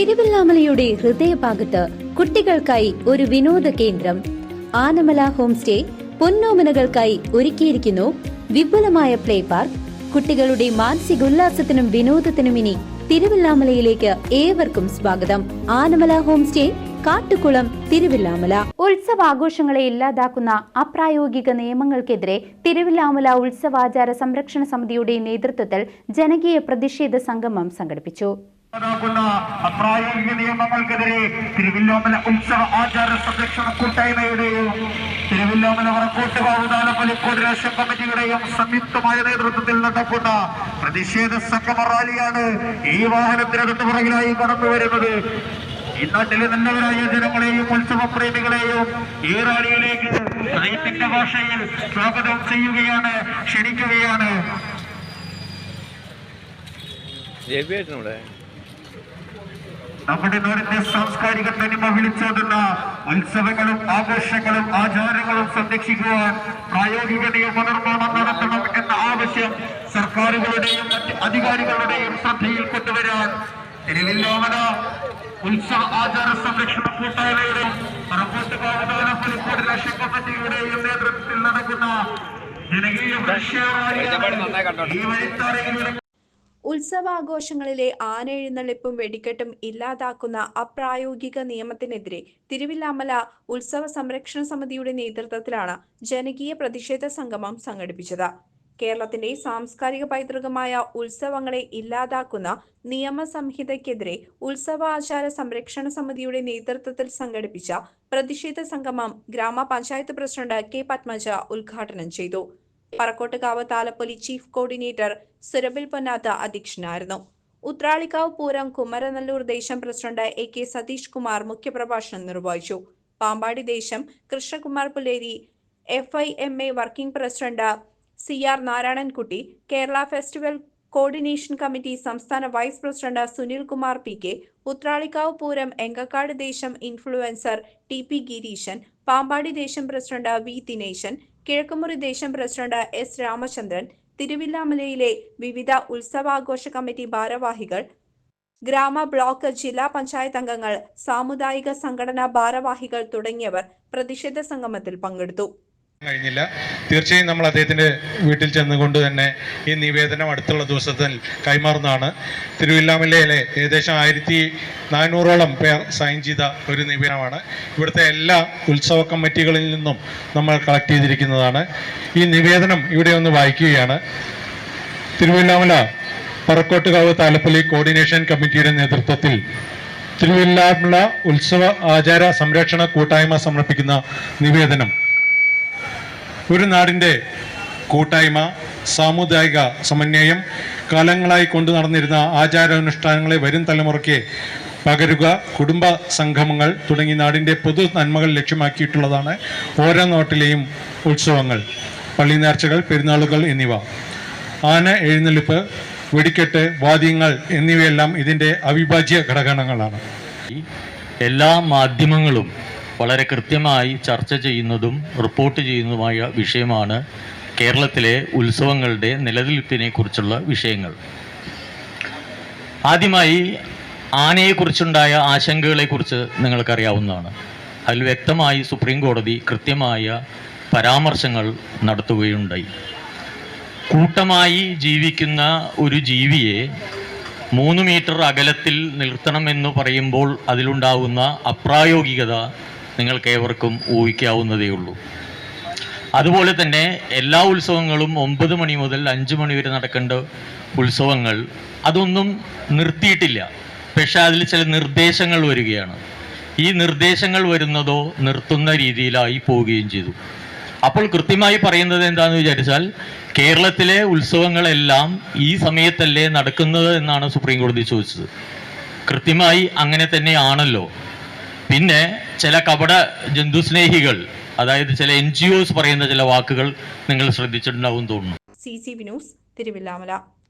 തിരുവല്ലാമലയുടെ ഹൃദയഭാഗത്ത് കുട്ടികൾക്കായി ഒരു വിനോദ കേന്ദ്രം. ആനമല ഹോം സ്റ്റേ പൊന്നോമനകൾക്കായി ഒരുക്കിയിരിക്കുന്നു. വിപുലമായ പ്ലേ പാർക്ക്. കുട്ടികളുടെ മാനസികോല്ലാസത്തിനും വിനോദത്തിനും ഇനി തിരുവല്ലാമലയിലേക്ക് ഏവർക്കും സ്വാഗതം. Anamala home stay Kattukulam Thiruvilwamala. ഉത്സവാഘോഷങ്ങളെ ഇല്ലാതാക്കുന്ന അപ്രായോഗിക നിയമങ്ങൾക്കെതിരെ തിരുവില്ലാമല ഉത്സവാചാര സംരക്ഷണ സമിതിയുടെ നേതൃത്വത്തിൽ ജനകീയ പ്രതിഷേധ സംഗമം സംഘടിപ്പിച്ചു. നിയമങ്ങൾക്കെതിരെ തിരുവില്ലോമല ഉത്സവ ആചാര സംരക്ഷണ കൂട്ടായ്മയുടെയും തിരുവില്ലോമല വറക്കോട്ട് ബാബുദാന പലിക്കോട് കോർഡിനേഷൻ കമ്മിറ്റിയുടെയും സംയുക്തമായ നേതൃത്വത്തിൽ നടക്കുന്ന പ്രതിഷേധ സംഗമ റാലിയാണ് ഈ വാഹനത്തിനടുത്ത് പുറകിലായി കടന്നു വരുന്നത്. ഈ നാട്ടിലെ നല്ലവരായ ജനങ്ങളെയും ഉത്സവ പ്രേമികളെയും ഈ റാലിയിലേക്ക് റൈറ്റിന്റെ ഭാഷയിൽ സ്വാഗതം ചെയ്യുകയാണ് ക്ഷണിക്കുകയാണ്. ജയ്പേട്ടനോടെ നമ്മുടെ നാടിന്റെ സാംസ്കാരിക തനിമ വിളിച്ചോതുന്ന ഉത്സവങ്ങളും ആഘോഷങ്ങളും ആചാരങ്ങളും സംരക്ഷിക്കുവാൻ പ്രായോഗിക നിയമനിർമ്മാണം നടത്തണം എന്ന ആവശ്യം സർക്കാരുകളുടെയും മറ്റ് അധികാരികളുടെയും ശ്രദ്ധയിൽ കൊണ്ടുവരാൻ തിരുവില്ലോമന ഉത്സവ ആചാര സംരക്ഷണ കൂട്ടായ്മയുടെയും പുലിക്കോട് കോർഡിനേഷൻ കമ്മിറ്റിയുടെയും നേതൃത്വത്തിൽ നടക്കുന്ന ജനകീയ ഈ വഴിത്താരയിലൂടെ ഉത്സവാഘോഷങ്ങളിലെ ആനയെഴുന്നള്ളിപ്പും വെടിക്കെട്ടും ഇല്ലാതാക്കുന്ന അപ്രായോഗിക നിയമത്തിനെതിരെ തിരുവില്ലാമല ഉത്സവ സംരക്ഷണ സമിതിയുടെ നേതൃത്വത്തിലാണ് ജനകീയ പ്രതിഷേധ സംഗമം സംഘടിപ്പിച്ചത്. കേരളത്തിന്റെ സാംസ്കാരിക പൈതൃകമായ ഉത്സവങ്ങളെ ഇല്ലാതാക്കുന്ന നിയമസംഹിതയ്ക്കെതിരെ ഉത്സവാചാര സംരക്ഷണ സമിതിയുടെ നേതൃത്വത്തിൽ സംഘടിപ്പിച്ച പ്രതിഷേധ സംഗമം ഗ്രാമപഞ്ചായത്ത് പ്രസിഡന്റ് കെ പത്മജ ഉദ്ഘാടനം ചെയ്തു. പറക്കോട്ടുകാവ് താലപ്പൊലി ചീഫ് കോർഡിനേറ്റർ സുരബിൽ പൊന്നാത്ത അധ്യക്ഷനായിരുന്നു. ഉത്രാളിക്കാവ് പൂരം കുമരനല്ലൂർ ദേശം president A K Satheesh Kumar മുഖ്യപ്രഭാഷണം നിർവഹിച്ചു. പാമ്പാടി ദേശം Krishnakumar Puleri F I M A working president C R Narayanankutty Kerala festival coordination committee സംസ്ഥാന vice president Sunil Kumar P K Uthralikavu Pooram Engakkad ദേശം influencer T P Gireeshan Pampady ദേശം president V Dineshan Kizhakkumuri ദേശം president S Ramachandran തിരുവില്ലാമലയിലെ വിവിധ ഉത്സവാഘോഷ committee ഭാരവാഹികൾ ഗ്രാമ block ജില്ലാ പഞ്ചായത്ത് അംഗങ്ങൾ സാമുദായിക സംഘടനാ ഭാരവാഹികൾ തുടങ്ങിയവർ പ്രതിഷേധ സംഗമത്തിൽ പങ്കെടുത്തു. കഴിഞ്ഞില്ല. തീർച്ചയായും നമ്മൾ അദ്ദേഹത്തിന്റെ വീട്ടിൽ ചെന്നുകൊണ്ട് തന്നെ ഈ നിവേദനം അടുത്തുള്ള ദിവസത്തിൽ കൈമാറുന്നതാണ്. തിരുവില്ലാമലയിലെ ഏകദേശം ആയിരത്തി നാനൂറോളം പേർ സൈൻ ചെയ്ത ഒരു നിവേദനമാണ്. ഇവിടുത്തെ എല്ലാ ഉത്സവ കമ്മിറ്റികളിൽ നിന്നും നമ്മൾ കളക്ട് ചെയ്തിരിക്കുന്നതാണ്. ഈ നിവേദനം ഇവിടെ ഒന്ന് വായിക്കുകയാണ്. തിരുവില്ലാമല പറക്കോട്ടുകാവ് താലപ്പള്ളി കോർഡിനേഷൻ കമ്മിറ്റിയുടെ നേതൃത്വത്തിൽ തിരുവില്ലാമല ഉത്സവ ആചാര സംരക്ഷണ കൂട്ടായ്മ സമർപ്പിക്കുന്ന നിവേദനം ഒരു നാടിന്റെ കൂട്ടായ്മ സാമുദായിക സമന്വയം കാലങ്ങളായി കൊണ്ടു നടന്നിരുന്ന ആചാരാനുഷ്ഠാനങ്ങളെ വരും തലമുറയ്ക്ക് പകരുക കുടുംബ സംഗമങ്ങൾ തുടങ്ങി നാടിന്റെ പൊതു നന്മകൾ ലക്ഷ്യമാക്കിയിട്ടുള്ളതാണ് ഓരോ നാട്ടിലെയും ഉത്സവങ്ങൾ പള്ളി നേർച്ചകൾ പെരുന്നാളുകൾ എന്നിവ. ആന എഴുന്നള്ളിപ്പ് വെടിക്കെട്ട് വാദ്യങ്ങൾ എന്നിവയെല്ലാം ഇതിന്റെ അവിഭാജ്യ ഘടകങ്ങളാണ്. എല്ലാ മാധ്യമങ്ങളും വളരെ കൃത്യമായി ചർച്ച ചെയ്യുന്നതും റിപ്പോർട്ട് ചെയ്യുന്നതുമായ വിഷയമാണ് കേരളത്തിലെ ഉത്സവങ്ങളുടെ നിലനിൽപ്പിനെ കുറിച്ചുള്ള വിഷയങ്ങൾ. ആദ്യമായി ആനയെക്കുറിച്ചുണ്ടായ ആശങ്കകളെക്കുറിച്ച് നിങ്ങൾക്കറിയാവുന്നതാണ്. അതിൽ വ്യക്തമായി സുപ്രീം കോടതി കൃത്യമായ പരാമർശങ്ങൾ നടത്തുകയുണ്ടായി. കൂട്ടമായി ജീവിക്കുന്ന ഒരു ജീവിയെ മൂന്ന് മീറ്റർ അകലത്തിൽ നിർത്തണമെന്ന് പറയുമ്പോൾ അതിലുണ്ടാകുന്ന അപ്രായോഗികത നിങ്ങൾക്കേവർക്കും ഊഹിക്കാവുന്നതേ ഉള്ളൂ അതുപോലെ തന്നെ എല്ലാ ഉത്സവങ്ങളും ഒമ്പത് മണി മുതൽ അഞ്ച് മണി വരെ നടക്കേണ്ട ഉത്സവങ്ങൾ അതൊന്നും നിർത്തിയിട്ടില്ല. പക്ഷേ അതിൽ ചില നിർദ്ദേശങ്ങൾ വരികയാണ്. ഈ നിർദ്ദേശങ്ങൾ വരുന്നതോ നിർത്തുന്ന രീതിയിലായി പോവുകയും ചെയ്തു. അപ്പോൾ കൃത്യമായി പറയുന്നത് എന്താണെന്ന് വിചാരിച്ചാൽ കേരളത്തിലെ ഉത്സവങ്ങളെല്ലാം ഈ സമയത്തല്ലേ നടക്കുന്നത് എന്നാണ് സുപ്രീം കോടതി ചോദിച്ചത്. കൃത്യമായി അങ്ങനെ തന്നെയാണല്ലോ. പിന്നെ ചില കപട ജന്തുസ്നേഹികൾ അതായത് ചില എൻ പറയുന്ന ചില വാക്കുകൾ നിങ്ങൾ ശ്രദ്ധിച്ചിട്ടുണ്ടാവും തോന്നുന്നു. C C news Thiruvilwamala.